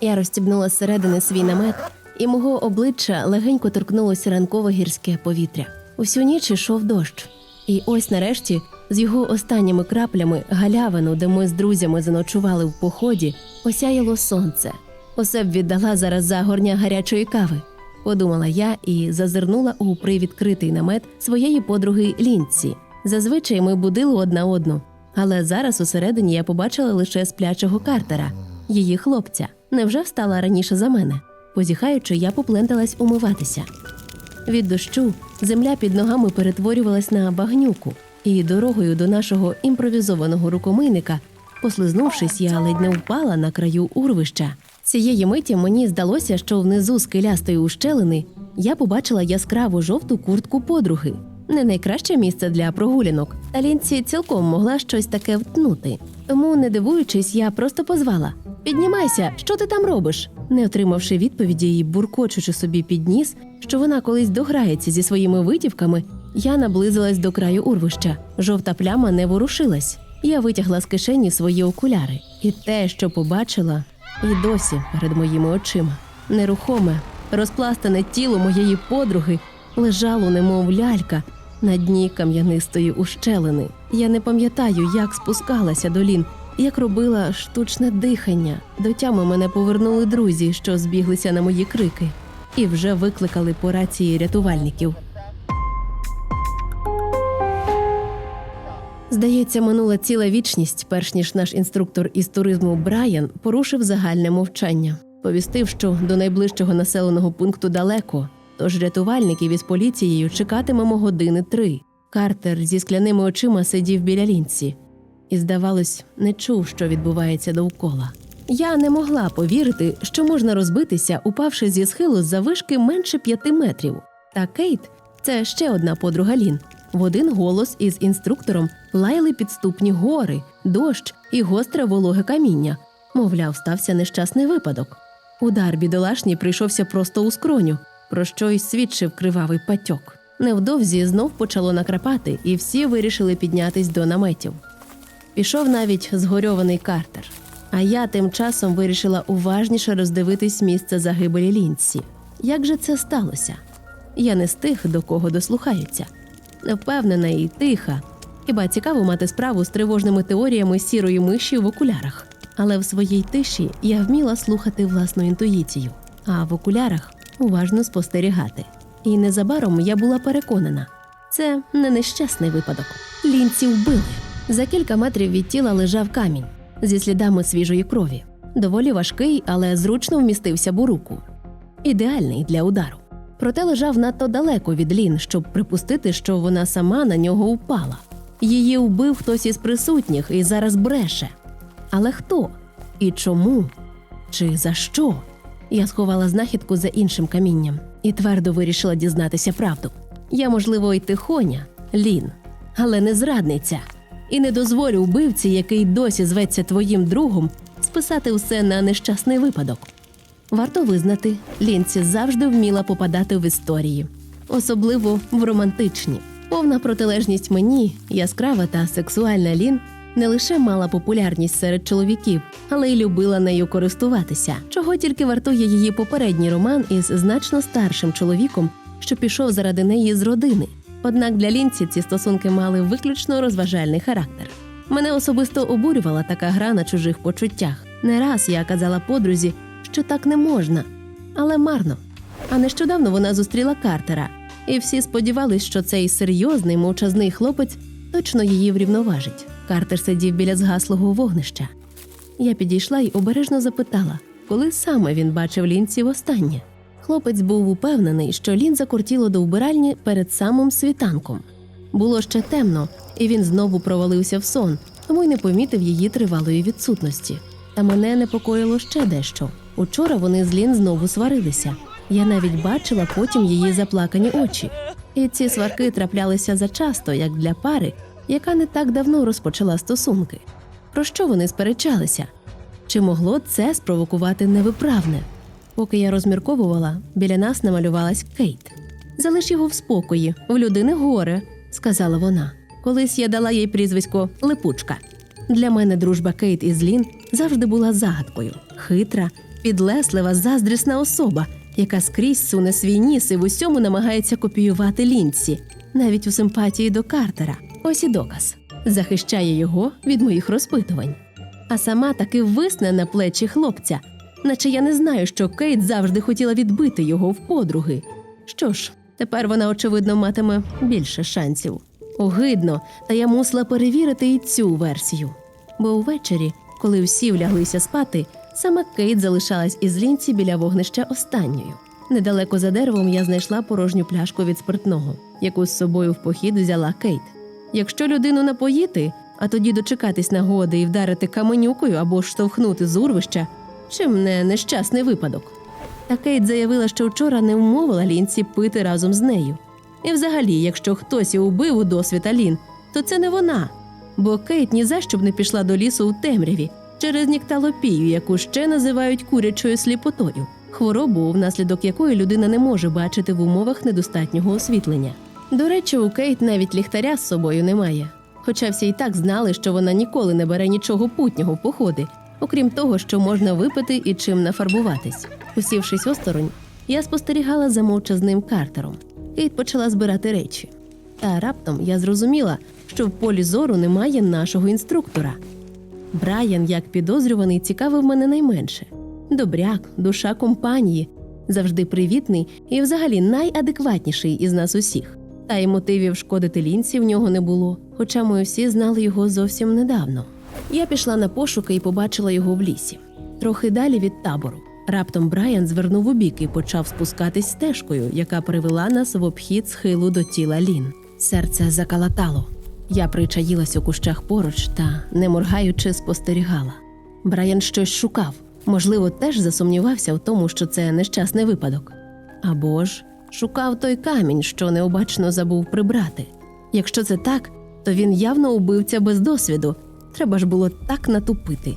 Я розстібнула зсередини свій намет, і мого обличчя легенько торкнулося ранкове гірське повітря. Усю ніч ішов дощ. І ось нарешті, з його останніми краплями галявину, де ми з друзями заночували в поході, осяяло сонце. Усе б віддала зараз за горня гарячої кави, подумала я і зазирнула у привідкритий намет своєї подруги Лінці. Зазвичай ми будили одна одну, але зараз усередині я побачила лише сплячого Картера, її хлопця. Невже встала раніше за мене? Позіхаючи, я попленталась умиватися. Від дощу земля під ногами перетворювалась на багнюку, і дорогою до нашого імпровізованого рукомийника, послизнувшись, я ледь не впала на краю урвища. Цієї миті мені здалося, що внизу скелястої ущелини я побачила яскраву жовту куртку подруги. Не найкраще місце для прогулянок, та лінці цілком могла щось таке втнути. Тому, не дивуючись, я просто позвала: Піднімайся, що ти там робиш? Не отримавши відповіді і буркочучи собі під ніс, що вона колись дограється зі своїми витівками, я наблизилась до краю урвища. Жовта пляма не ворушилась. Я витягла з кишені свої окуляри, і те, що побачила, і досі перед моїми очима. Нерухоме, розпластане тіло моєї подруги лежало, немов лялька, на дні кам'янистої ущелини. Я не пам'ятаю, як спускалася до лін, як робила штучне дихання. До тями мене повернули друзі, що збіглися на мої крики, і вже викликали по рації рятувальників. Здається, минула ціла вічність, перш ніж наш інструктор із туризму Брайан порушив загальне мовчання, повістив, що до найближчого населеного пункту далеко, тож рятувальників із поліцією чекатимемо години три. Картер зі скляними очима сидів біля лінці і, здавалось, не чув, що відбувається довкола. Я не могла повірити, що можна розбитися, упавши зі схилу за вишки менше п'яти метрів. Та Кейт це ще одна подруга Лін. В один голос із інструктором лаяли підступні гори, дощ і гостре вологе каміння. Мовляв, стався нещасний випадок. Удар бідолашній прийшовся просто у скроню, про що й свідчив кривавий патьок. Невдовзі знов почало накрапати, і всі вирішили піднятись до наметів. Пішов навіть згорьований Картер. А я тим часом вирішила уважніше роздивитись місце загибелі лінці. Як же це сталося? Я не з тих, до кого дослухаються. Невпевнена і тиха. Хіба цікаво мати справу з тривожними теоріями сірої миші в окулярах. Але в своїй тиші я вміла слухати власну інтуїцію, а в окулярах уважно спостерігати. І незабаром я була переконана, це не нещасний випадок. Лінці вбили. За кілька метрів від тіла лежав камінь зі слідами свіжої крові. Доволі важкий, але зручно вмістився б у руку. Ідеальний для удару. Проте лежав надто далеко від Лін, щоб припустити, що вона сама на нього впала. Її вбив хтось із присутніх і зараз бреше. Але хто? І чому? Чи за що? Я сховала знахідку за іншим камінням і твердо вирішила дізнатися правду. Я, можливо, й тихоня, Лін, але не зрадниця. І не дозволю вбивці, який досі зветься твоїм другом, списати все на нещасний випадок. Варто визнати, Лінці завжди вміла попадати в історії, особливо в романтичні. Повна протилежність мені, яскрава та сексуальна Лін, не лише мала популярність серед чоловіків, але й любила нею користуватися, чого тільки вартує її попередній роман із значно старшим чоловіком, що пішов заради неї з родини. Однак для Лінці ці стосунки мали виключно розважальний характер. Мене особисто обурювала така гра на чужих почуттях. Не раз я казала подрузі, що так не можна, але марно. А нещодавно вона зустріла Картера, і всі сподівались, що цей серйозний мовчазний хлопець точно її врівноважить. Картер сидів біля згаслого вогнища. Я підійшла й обережно запитала, коли саме він бачив лінці востаннє. Хлопець був упевнений, що лін закортіло до вбиральні перед самим світанком. Було ще темно, і він знову провалився в сон, тому й не помітив її тривалої відсутності. Та мене непокоїло ще дещо. Учора вони з Лін знову сварилися. Я навіть бачила потім її заплакані очі. І ці сварки траплялися зачасто, як для пари, яка не так давно розпочала стосунки. Про що вони сперечалися? Чи могло це спровокувати невиправне? Поки я розмірковувала, біля нас намалювалась Кейт. Залиш його в спокої, в людини горе, сказала вона. Колись я дала їй прізвисько Липучка. Для мене дружба Кейт із Лін завжди була загадкою, хитра, підлеслива, заздрісна особа, яка скрізь суне свій ніс і в усьому намагається копіювати лінці, навіть у симпатії до Картера. Ось і доказ захищає його від моїх розпитувань. А сама таки висне на плечі хлопця, наче я не знаю, що Кейт завжди хотіла відбити його в подруги. Що ж, тепер вона, очевидно, матиме більше шансів. Огидно, та я мусила перевірити і цю версію. Бо ввечері, коли всі вляглися спати, саме Кейт залишалась із лінці біля вогнища останньою. Недалеко за деревом я знайшла порожню пляшку від спиртного, яку з собою в похід взяла Кейт. Якщо людину напоїти, а тоді дочекатись нагоди і вдарити каменюкою або штовхнути з урвища, чим не нещасний випадок. Та Кейт заявила, що вчора не вмовила Лінці пити разом з нею. І взагалі, якщо хтось і убив у досвіта Лін, то це не вона. Бо Кейт ні за що б не пішла до лісу у темряві через нікталопію, яку ще називають курячою сліпотою, хворобу, внаслідок якої людина не може бачити в умовах недостатнього освітлення. До речі, у Кейт навіть ліхтаря з собою немає. Хоча всі й так знали, що вона ніколи не бере нічого путнього в походи, окрім того, що можна випити і чим нафарбуватись. Усівшись осторонь, я спостерігала за мовчазним картером. Кейт почала збирати речі. Та раптом я зрозуміла, що в полі зору немає нашого інструктора. Брайан, як підозрюваний, цікавив мене найменше. Добряк, душа компанії, завжди привітний і взагалі найадекватніший із нас усіх. Та й мотивів шкодити лінці в нього не було, хоча ми всі знали його зовсім недавно. Я пішла на пошуки і побачила його в лісі. Трохи далі від табору. Раптом Брайан звернув у бік і почав спускатись стежкою, яка привела нас в обхід схилу до тіла Лін. Серце закалатало. Я причаїлась у кущах поруч та, не моргаючи, спостерігала. Брайан щось шукав, можливо, теж засумнівався в тому, що це нещасний випадок. Або ж шукав той камінь, що необачно забув прибрати. Якщо це так, то він явно убивця без досвіду. Треба ж було так натупити.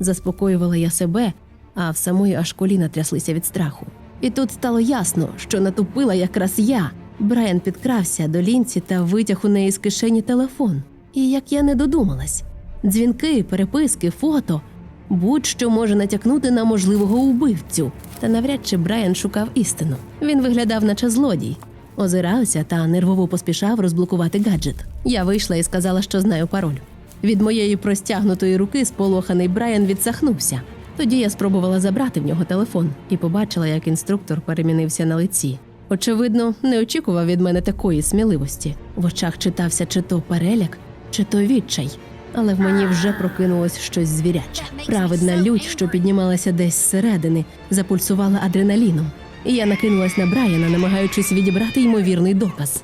Заспокоювала я себе, а в самої аж коліна тряслися від страху. І тут стало ясно, що натупила якраз я. Брайан підкрався до лінці та витяг у неї з кишені телефон. І як я не додумалась, дзвінки, переписки, фото будь-що може натякнути на можливого убивцю. Та навряд чи Брайан шукав істину. Він виглядав, наче злодій, озирався та нервово поспішав розблокувати гаджет. Я вийшла і сказала, що знаю пароль. Від моєї простягнутої руки сполоханий Брайан відсахнувся. Тоді я спробувала забрати в нього телефон і побачила, як інструктор перемінився на лиці. Очевидно, не очікував від мене такої сміливості. В очах читався чи то переляк, чи то відчай. Але в мені вже прокинулось щось звіряче. Праведна лють, що піднімалася десь зсередини, запульсувала адреналіном. І я накинулась на Брайана, намагаючись відібрати ймовірний доказ.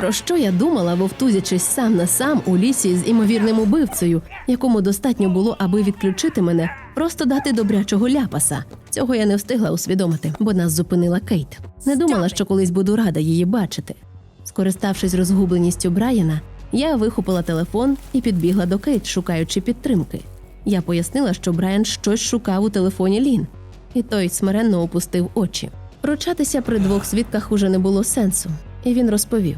Про що я думала, вовтузячись сам на сам у лісі з імовірним убивцею, якому достатньо було, аби відключити мене, просто дати добрячого ляпаса. Цього я не встигла усвідомити, бо нас зупинила Кейт. Не думала, що колись буду рада її бачити. Скориставшись розгубленістю Брайана, я вихопила телефон і підбігла до Кейт, шукаючи підтримки. Я пояснила, що Брайан щось шукав у телефоні Лін, і той смиренно опустив очі. Прочатися при двох свідках уже не було сенсу, і він розповів.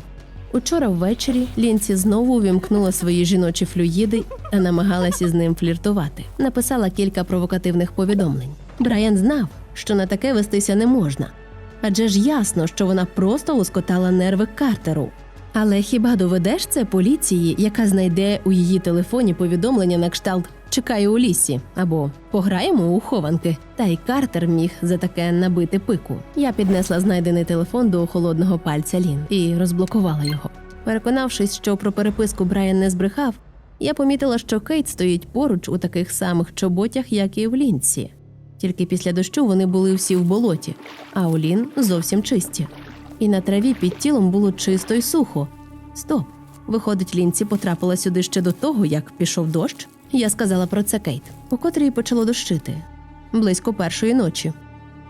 Учора ввечері Лінці знову увімкнула свої жіночі флюїди та намагалася з ним фліртувати. Написала кілька провокативних повідомлень. Брайан знав, що на таке вестися не можна, адже ж ясно, що вона просто лоскотала нерви Картеру. Але хіба доведеш це поліції, яка знайде у її телефоні повідомлення на кшталт Чекаю у лісі або пограємо у хованки. Та й Картер міг за таке набити пику. Я піднесла знайдений телефон до холодного пальця Лін і розблокувала його. Переконавшись, що про переписку Брайан не збрехав, я помітила, що Кейт стоїть поруч у таких самих чоботях, як і в лінці. Тільки після дощу вони були всі в болоті, а у Лін зовсім чисті. І на траві під тілом було чисто й сухо. Стоп. Виходить, лінці потрапила сюди ще до того, як пішов дощ. Я сказала про це Кейт, у котрій почало дощити близько першої ночі.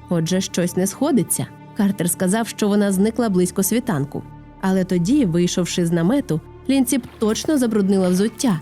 Отже, щось не сходиться. Картер сказав, що вона зникла близько світанку. Але тоді, вийшовши з намету, лінці б точно забруднила взуття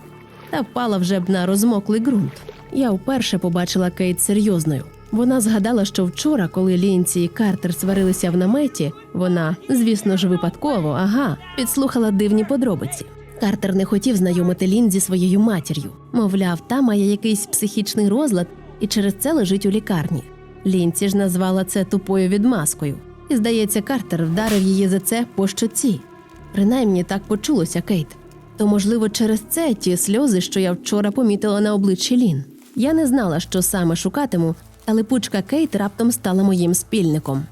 та впала вже б на розмоклий ґрунт. Я вперше побачила Кейт серйозною. Вона згадала, що вчора, коли Лінці і Картер сварилися в наметі, вона, звісно ж, випадково, ага, підслухала дивні подробиці. Картер не хотів знайомити Лін зі своєю матір'ю. Мовляв, та має якийсь психічний розлад і через це лежить у лікарні. Лінці ж назвала це тупою відмазкою, і, здається, Картер вдарив її за це по щоці. Принаймні так почулося Кейт. То, можливо, через це ті сльози, що я вчора помітила на обличчі Лін. Я не знала, що саме шукатиму, але пучка Кейт раптом стала моїм спільником.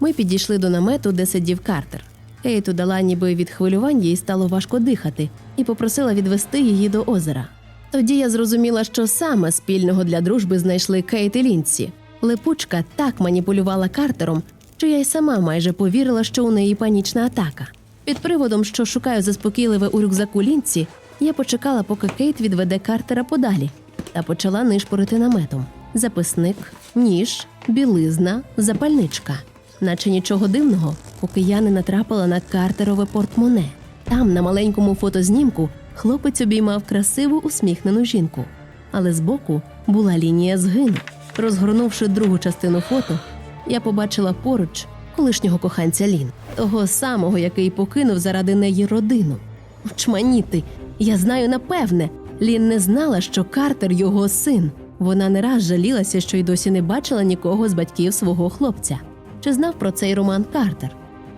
Ми підійшли до намету, де сидів Картер. Кейт удала ніби від хвилювання їй стало важко дихати, і попросила відвести її до озера. Тоді я зрозуміла, що саме спільного для дружби знайшли Кейт і Лінсі. Липучка так маніпулювала Картером, що я й сама майже повірила, що у неї панічна атака. Під приводом, що шукаю заспокійливе у рюкзаку Лінсі, я почекала, поки Кейт відведе Картера подалі, та почала нишпорити наметом: записник, ніж, білизна, запальничка. Наче нічого дивного, поки я не натрапила на картерове портмоне. Там, на маленькому фотознімку, хлопець обіймав красиву усміхнену жінку, але збоку була лінія згину. Розгорнувши другу частину фото, я побачила поруч колишнього коханця Лін, того самого, який покинув заради неї родину. Чманіти, я знаю напевне, Лін не знала, що Картер його син. Вона не раз жалілася, що й досі не бачила нікого з батьків свого хлопця. Чи знав про цей роман Картер?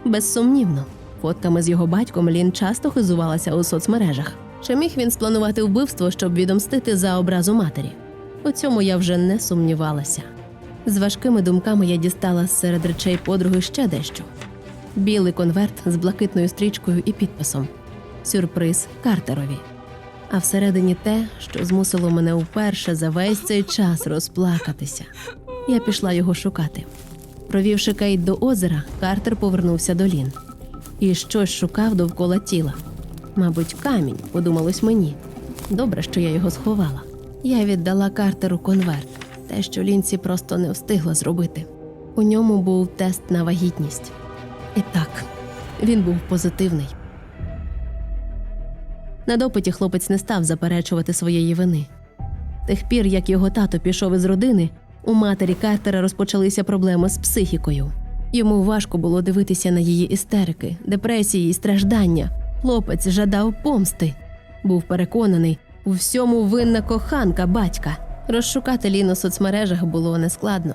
Безсумнівно. Фотками з його батьком Лін часто хизувалася у соцмережах. Чи міг він спланувати вбивство, щоб відомстити за образу матері? У цьому я вже не сумнівалася. З важкими думками я дістала серед речей подруги ще дещо: білий конверт з блакитною стрічкою і підписом сюрприз Картерові. А всередині те, що змусило мене вперше за весь цей час розплакатися. Я пішла його шукати. Провівши Кейт до озера, Картер повернувся до Лін. І щось шукав довкола тіла. Мабуть, камінь, подумалось мені. Добре, що я його сховала. Я віддала Картеру конверт, те, що Лінці просто не встигла зробити. У ньому був тест на вагітність. І так, він був позитивний. На допиті хлопець не став заперечувати своєї вини. Тих пір, як його тато пішов із родини, у матері Картера розпочалися проблеми з психікою. Йому важко було дивитися на її істерики, депресії і страждання. Хлопець жадав помсти. Був переконаний, у всьому винна коханка батька. Розшукати Лін у соцмережах було нескладно.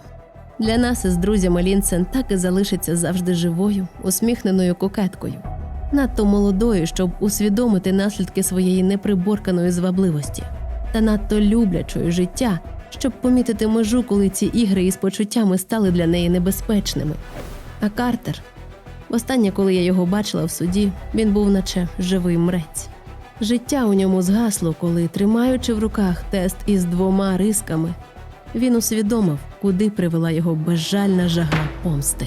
Для нас із друзями Лінсен так і залишиться завжди живою, усміхненою кокеткою, надто молодою, щоб усвідомити наслідки своєї неприборканої звабливості, та надто люблячою життя, щоб помітити межу, коли ці ігри із почуттями стали для неї небезпечними. А Картер, востаннє, коли я його бачила в суді, він був наче живий мрець. Життя у ньому згасло, коли, тримаючи в руках тест із двома рисками, він усвідомив, куди привела його безжальна жага помсти.